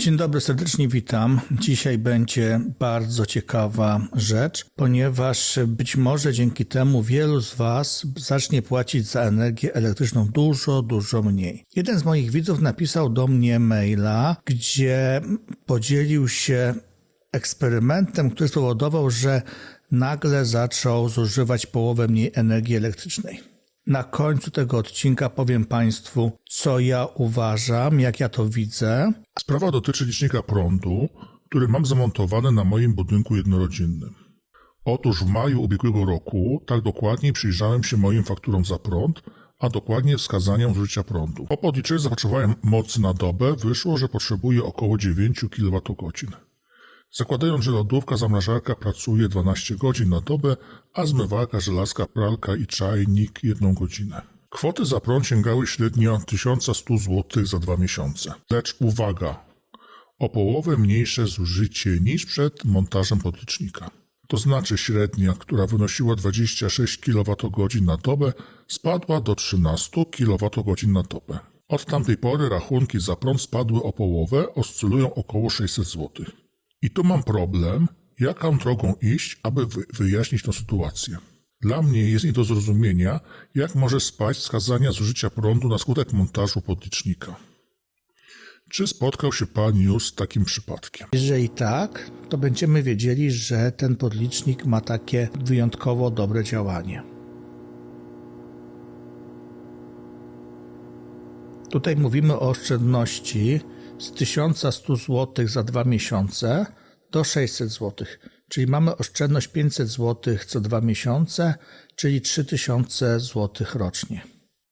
Dzień dobry, serdecznie witam. Dzisiaj będzie bardzo ciekawa rzecz, ponieważ być może dzięki temu wielu z Was zacznie płacić za energię elektryczną dużo, dużo mniej. Jeden z moich widzów napisał do mnie maila, gdzie podzielił się eksperymentem, który spowodował, że nagle zaczął zużywać połowę mniej energii elektrycznej. Na końcu tego odcinka powiem Państwu, co ja uważam, jak ja to widzę, Sprawa dotyczy licznika prądu, który mam zamontowany na moim budynku jednorodzinnym. Otóż w maju ubiegłego roku tak dokładniej przyjrzałem się moim fakturom za prąd, a dokładnie wskazaniom zużycia prądu. Po podliczeniu zapotrzebowałem mocy na dobę wyszło, że potrzebuję około 9 kWh. Zakładając, że lodówka, zamrażarka pracuje 12 godzin na dobę, a zmywarka, żelazka, pralka i czajnik 1 godzinę. Kwoty za prąd sięgały średnio 1100 zł za dwa miesiące. Lecz uwaga, o połowę mniejsze zużycie niż przed montażem podlicznika. To znaczy średnia, która wynosiła 26 kWh na dobę, spadła do 13 kWh na dobę. Od tamtej pory rachunki za prąd spadły o połowę, oscylują około 600 zł. I tu mam problem, jaką drogą iść, aby wy- wyjaśnić tę sytuację. Dla mnie jest nie do zrozumienia, jak może spaść wskazania zużycia prądu na skutek montażu podlicznika. Czy spotkał się Pan już z takim przypadkiem? Jeżeli tak, to będziemy wiedzieli, że ten podlicznik ma takie wyjątkowo dobre działanie. Tutaj mówimy o oszczędności z 1100 zł za dwa miesiące do 600 zł, czyli mamy oszczędność 500 zł co dwa miesiące, czyli 3000 zł rocznie.